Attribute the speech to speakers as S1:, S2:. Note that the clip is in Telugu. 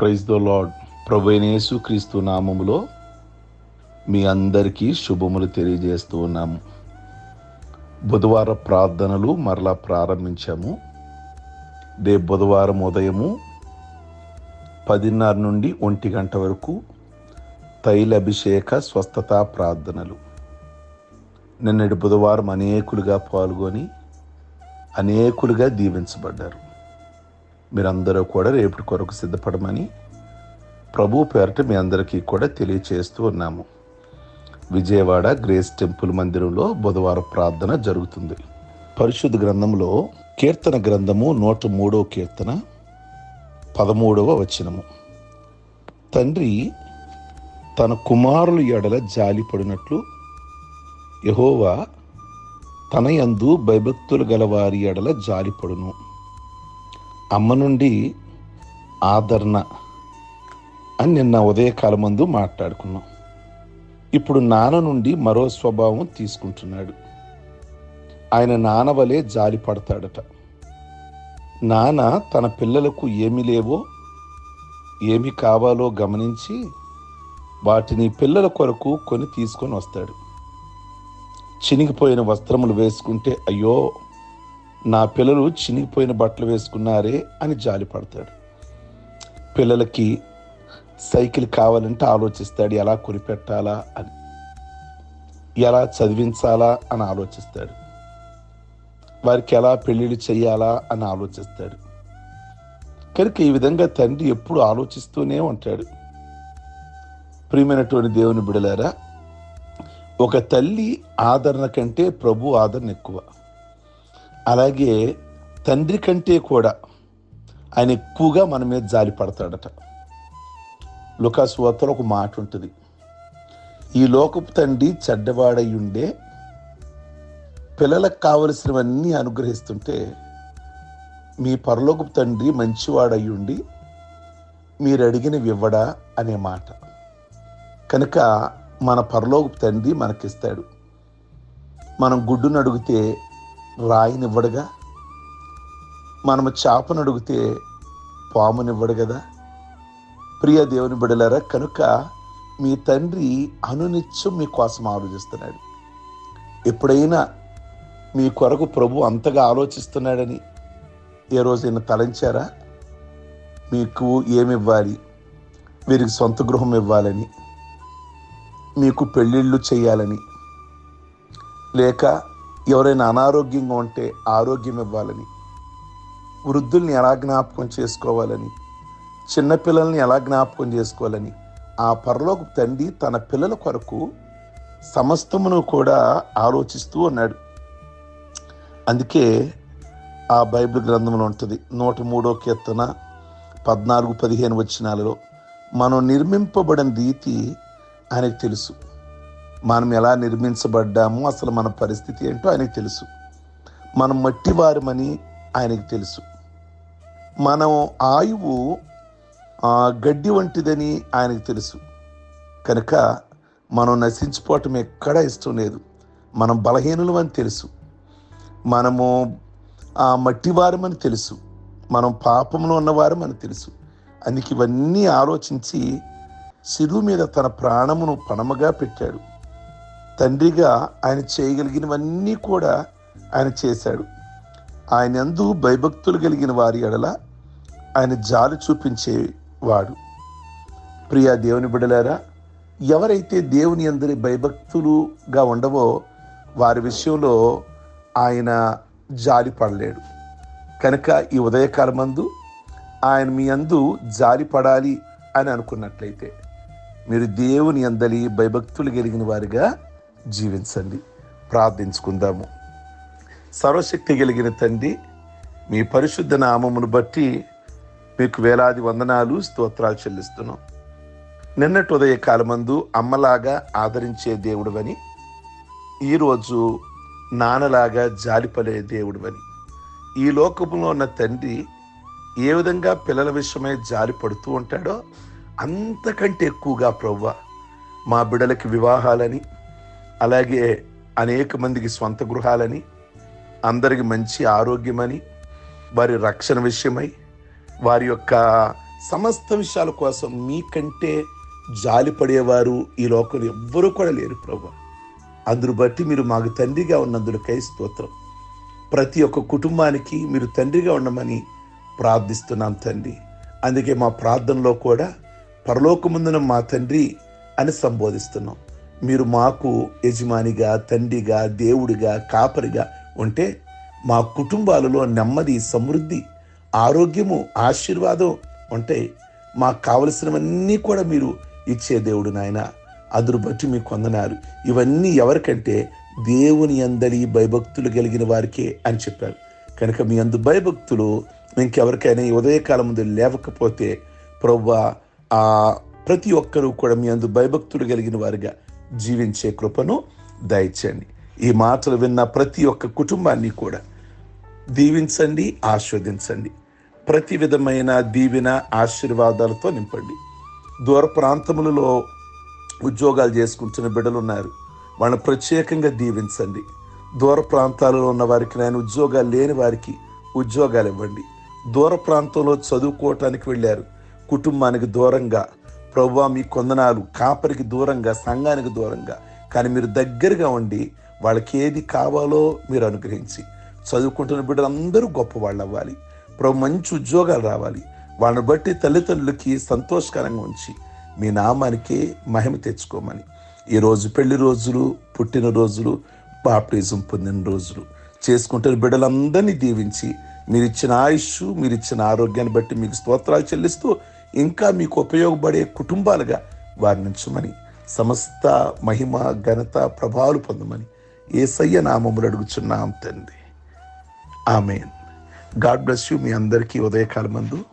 S1: ప్రైజ్ ద లాడ్ ప్రభునేసు క్రీస్తు నామములో మీ అందరికీ శుభములు తెలియజేస్తూ ఉన్నాము. బుధవార ప్రార్థనలు మరలా ప్రారంభించాము. డే బుధవారం ఉదయము పదిన్నర నుండి ఒంటి గంట వరకు తైలభిషేక స్వస్థత ప్రార్థనలు. నిన్నటి బుధవారం అనేకులుగా పాల్గొని అనేకులుగా దీవించబడ్డారు. మీరందరూ కూడా రేపటి కొరకు సిద్ధపడమని ప్రభు పేరట మీ అందరికీ కూడా తెలియచేస్తూ ఉన్నాము. విజయవాడ గ్రేస్ టెంపుల్ మందిరంలో బుధవారం ప్రార్థన జరుగుతుంది. పరిశుద్ధ గ్రంథంలో కీర్తన గ్రంథము నూట మూడవ కీర్తన పదమూడవ వచనము. తండ్రి తన కుమారుల ఎడల జాలిపడినట్లు యహోవా తన యందు భయభక్తులు గల వారి ఎడల జాలిపడును అమ్మ నుండి ఆదరణ అని నిన్న ఉదయకాలం ముందు మాట్లాడుకున్నాం. ఇప్పుడు నాన్న నుండి మరో స్వభావం తీసుకుంటున్నాడు. ఆయన నాన్న వలె జాలి పడతాడట. నాన్న తన పిల్లలకు ఏమి లేవో ఏమి కావాలో గమనించి వాటిని పిల్లల కొరకు కొని తీసుకొని వస్తాడు. చినిగిపోయిన వస్త్రములు వేసుకుంటే అయ్యో నా పిల్లలు చినిగిపోయిన బట్టలు వేసుకున్నారే అని జాలిపడతాడు పిల్లలకి సైకిల్ కావాలంటే ఆలోచిస్తాడు ఎలా కొనిపెట్టాలా అని. ఎలా చదివించాలా అని ఆలోచిస్తాడు. వారికి ఎలా పెళ్ళిళ్ళు చేయాలా అని ఆలోచిస్తాడు. కనుక ఈ విధంగా తండ్రి ఎప్పుడు ఆలోచిస్తూనే ఉంటాడు. ప్రియమైనటువంటి దేవుని బిడలారా ఒక తల్లి ఆదరణ కంటే ప్రభు ఆదరణ ఎక్కువ. అలాగే తండ్రి కంటే కూడా ఆయన ఎక్కువగా మన మీద జాలి పడతాడట. లుకాసు వార్తలో ఒక మాట ఉంటుంది. ఈ లోకపు తండ్రి చెడ్డవాడై ఉండే పిల్లలకు కావలసినవన్నీ అనుగ్రహిస్తుంటే మీ పరలోకపు తండ్రి మంచివాడై ఉండి మీరు అడిగినవి ఇవ్వడా అనే మాట. కనుక మన పరలోకపు తండ్రి మనకిస్తాడు. మనం గుడ్డును అడిగితే రాయినివ్వడుగా? మనము చేపను అడిగితే పామునివ్వడు కదా ప్రియ దేవుని బిడలారా కనుక మీ తండ్రి అనునిత్యం మీకోసం ఆలోచిస్తున్నాడు. ఎప్పుడైనా మీ కొరకు ప్రభు అంతగా ఆలోచిస్తున్నాడని ఏ రోజైనా తలంచారా? మీకు ఏమి ఇవ్వాలి వీరికి సొంత గృహం ఇవ్వాలని మీకు పెళ్ళిళ్ళు చేయాలని లేక ఎవరైనా అనారోగ్యంగా ఉంటే ఆరోగ్యం ఇవ్వాలని వృద్ధుల్ని ఎలా జ్ఞాపకం చేసుకోవాలని చిన్నపిల్లల్ని ఎలా జ్ఞాపకం చేసుకోవాలని ఆ పరలోక తండ్రి తన పిల్లల కొరకు సమస్తమును కూడా ఆలోచిస్తూ ఉన్నాడు. అందుకే ఆ బైబిల్ గ్రంథంలో ఉంటుంది నూట మూడో కీర్తన పద్నాలుగు పదిహేను వచ్చినాలలో మనం నిర్మింపబడిన రీతి ఆయనకు తెలుసు. మనం ఎలా నిర్మించబడ్డామో అసలు మన పరిస్థితి ఏంటో ఆయనకు తెలుసు. మనం మట్టి వారమని ఆయనకు తెలుసు. మనం ఆయువు గడ్డి వంటిదని ఆయనకు తెలుసు. కనుక మనం నశించిపోవటం ఎక్కడా ఇష్టం లేదు. మనం బలహీనులు అని తెలుసు. మనము ఆ మట్టివారమని తెలుసు. మనం పాపంలో ఉన్నవారమని తెలుసు. అందుకే ఇవన్నీ ఆలోచించి శిలువు మీద తన ప్రాణమును పణముగా పెట్టాడు. తండ్రిగా ఆయన చేయగలిగినవన్నీ కూడా ఆయన చేశాడు. ఆయన ఎందు భయభక్తులు కలిగిన వారి ఎడల ఆయన జాలి చూపించేవాడు. ప్రియా దేవుని బిడలారా ఎవరైతే దేవుని అందరి భయభక్తులుగా ఉండవో వారి విషయంలో ఆయన జాలి పడలేడు. కనుక ఈ ఉదయకాలమందు ఆయన మీ అందు జాలి పడాలి అని అనుకున్నట్లయితే మీరు దేవుని అందలి భయభక్తులు కలిగిన వారిగా జీవించండి. ప్రార్థించుకుందాము. సర్వశక్తి కలిగిన తండ్రి మీ పరిశుద్ధ నామమును బట్టి మీకు వేలాది వందనాలు స్తోత్రాలు చెల్లిస్తున్నాం. నిన్నటి ఉదయ కాలమందు అమ్మలాగా ఆదరించే దేవుడువని ఈరోజు నాన్నలాగా జాలిపడే దేవుడువని. ఈ లోకంలో ఉన్న తండ్రి ఏ విధంగా పిల్లల విషయమై జాలి పడుతూ ఉంటాడో అంతకంటే ఎక్కువగా ప్రవ్వ మా బిడ్డలకి వివాహాలని అలాగే అనేక మందికి స్వంత గృహాలని అందరికి మంచి ఆరోగ్యమని వారి రక్షణ విషయమై వారి యొక్క సమస్త విషయాల కోసం మీకంటే జాలిపడేవారు ఈ లోకంలో ఎవ్వరూ కూడా లేరు ప్రభు. అందును బట్టి మీరు మాకు తండ్రిగా ఉన్నందుకై స్తోత్రం. ప్రతి ఒక్క కుటుంబానికి మీరు తండ్రిగా ఉండమని ప్రార్థిస్తున్నాం తండ్రి. అందుకే మా ప్రార్థనలో కూడా పరలోకముందున మా తండ్రి అని సంబోధిస్తున్నాం. మీరు మాకు యజమానిగా తండ్రిగా దేవుడిగా కాపరిగా ఉంటే మా కుటుంబాలలో నెమ్మది సమృద్ధి ఆరోగ్యము ఆశీర్వాదం ఉంటాయి మాకు కావలసినవన్నీ కూడా మీరు ఇచ్చే దేవుడు నాయన. అదురు బట్టి మీకు కొందనారు ఇవన్నీ ఎవరికంటే దేవుని అందరి భయభక్తులు కలిగిన వారికే అని చెప్పారు కనుక మీ అందు భయభక్తులు ఇంకెవరికైనా ఈ ఉదయకాలం ముందు లేవకపోతే ప్రవ్వ ప్రతి ఒక్కరూ కూడా మీ అందు భయభక్తులు కలిగిన వారుగా జీవించే కృపను దయచేయండి. ఈ మాటలు విన్న ప్రతి ఒక్క కుటుంబాన్ని కూడా దీవించండి ఆస్వాదించండి ప్రతి విధమైన దీవెన ఆశీర్వాదాలతో నింపండి. దూర ప్రాంతములలో ఉద్యోగాలు చేసుకుంటున్న బిడ్డలు ఉన్నారు. వాళ్ళని ప్రత్యేకంగా దీవించండి. దూర ప్రాంతాలలో ఉన్న వారికి నేను ఉద్యోగాలు లేని వారికి ఉద్యోగాలు ఇవ్వండి. దూర ప్రాంతంలో చదువుకోవటానికి వెళ్ళారు. కుటుంబానికి దూరంగా ప్రభు మీ కొందనాలు కాపరికి దూరంగా సంఘానికి దూరంగా. కానీ మీరు దగ్గరగా ఉండి వాళ్ళకి ఏది కావాలో మీరు అనుగ్రహించి. చదువుకుంటున్న బిడ్డలందరూ గొప్ప వాళ్ళు అవ్వాలి. ప్రభు మంచి ఉద్యోగాలు రావాలి. వాళ్ళని బట్టి తల్లిదండ్రులకి సంతోషకరంగా ఉంచి మీ నామానికి మహిమ తెచ్చుకోమని. ఈరోజు పెళ్ళి రోజులు పుట్టిన రోజులు బాప్టిజం పొందిన రోజులు. చేసుకుంటున్న బిడ్డలందరినీ దీవించి మీరిచ్చిన ఆయుష్ మీరిచ్చిన ఆరోగ్యాన్ని బట్టి మీకు స్తోత్రాలు చెల్లిస్తూ ఇంకా మీకు ఉపయోగపడే కుటుంబాలుగా వారిని ఉంచమని సమస్త మహిమ ఘనత ప్రభావాలు పొందమని ఏసయ్య నామములు అడుగుచున్నాం తండ్రి. ఆమెన్. గాడ్ బ్లెస్ యూ మీ అందరికీ ఉదయకాలమందు.